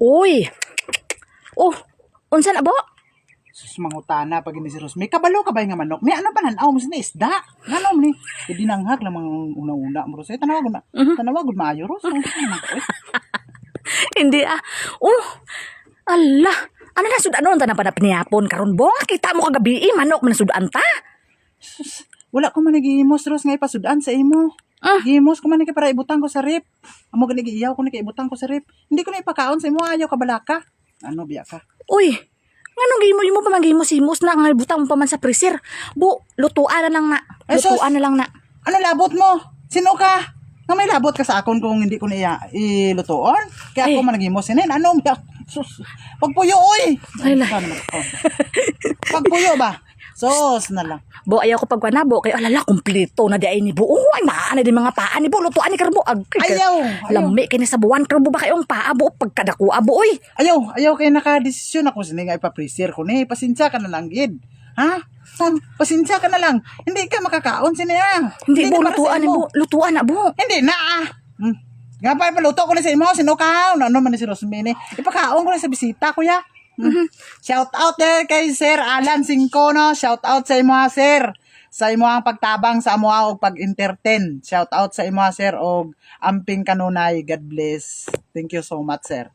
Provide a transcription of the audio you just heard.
Uy. Oh, unsa na bo? Sus mangutana pag hindi si Rosmi. Kabalo ka ba nga manok? May ano pa nanaw mo sa isda? Ano mo ni? Hindi nanghag lamang una-una mo Ros. Eh, tanawag na. Tanawag gud maayo Ros. Ano ka Hindi ah. Oh. Allah. Ano na sudan ta na pa na piniyapon karon bo? Kita mo kagabi eh, manok man sudan ta. Sus, wala ko man nagihimos Ros nga ipasudan sa imo. Ah. Gihimos ko man ni para ibutang ko sa rip. Amo gani giiyaw ko ni ibutang ko sa rip. Hindi ko na ipakaon sa imo ayaw ka balaka. Ano biya ka? Uy. Nganong gimo mo pa man gimo simos na nga butang mo pa man sa freezer. Bu, lutuan na lang na. Sus. Lutuan na lang na. Ano labot mo? Sino ka? Nga may labot ka sa akon kung hindi ko na ilutoon. Kaya ako Ay. man nagihimos sinin. Ano biya? Sus. Pagpuyo oy. Ay? Pagpuyo ba? Sos na lang. Bo, ayaw ko pagwana, bo. Kaya alala, kumplito na di ay ni bo. Oh, ay, maana di mga paa ni bo. Lutuan ni karbo. Ag, Ayaw, ayaw. Lami kini sa buwan. Karbo ba kayong paa, bo? Pagkadako, abo, oy. Ayaw, ayaw kayo nakadesisyon ako sini nga ipapreser ko ni. Pasensya ka na lang, gid. Ha? Sam, pasensya ka na lang. Hindi ka makakaon sini ha. Hindi, bo, lutuan ni bo. Lutuan na, bo. Hindi na ah. Hmm. Nga pa, ipaluto ko na sa imo. Sino ka? Ano naman ni si Rosmini? Ipakaon ko na sa bisita, kuya. Shout out there kay Sir Alan Singcono. Shout out sa imo, ha, sir. Sa imo ang pagtabang sa amo og pag-entertain. Shout out sa imo, ha, sir, og amping kanunay. God bless. Thank you so much, sir.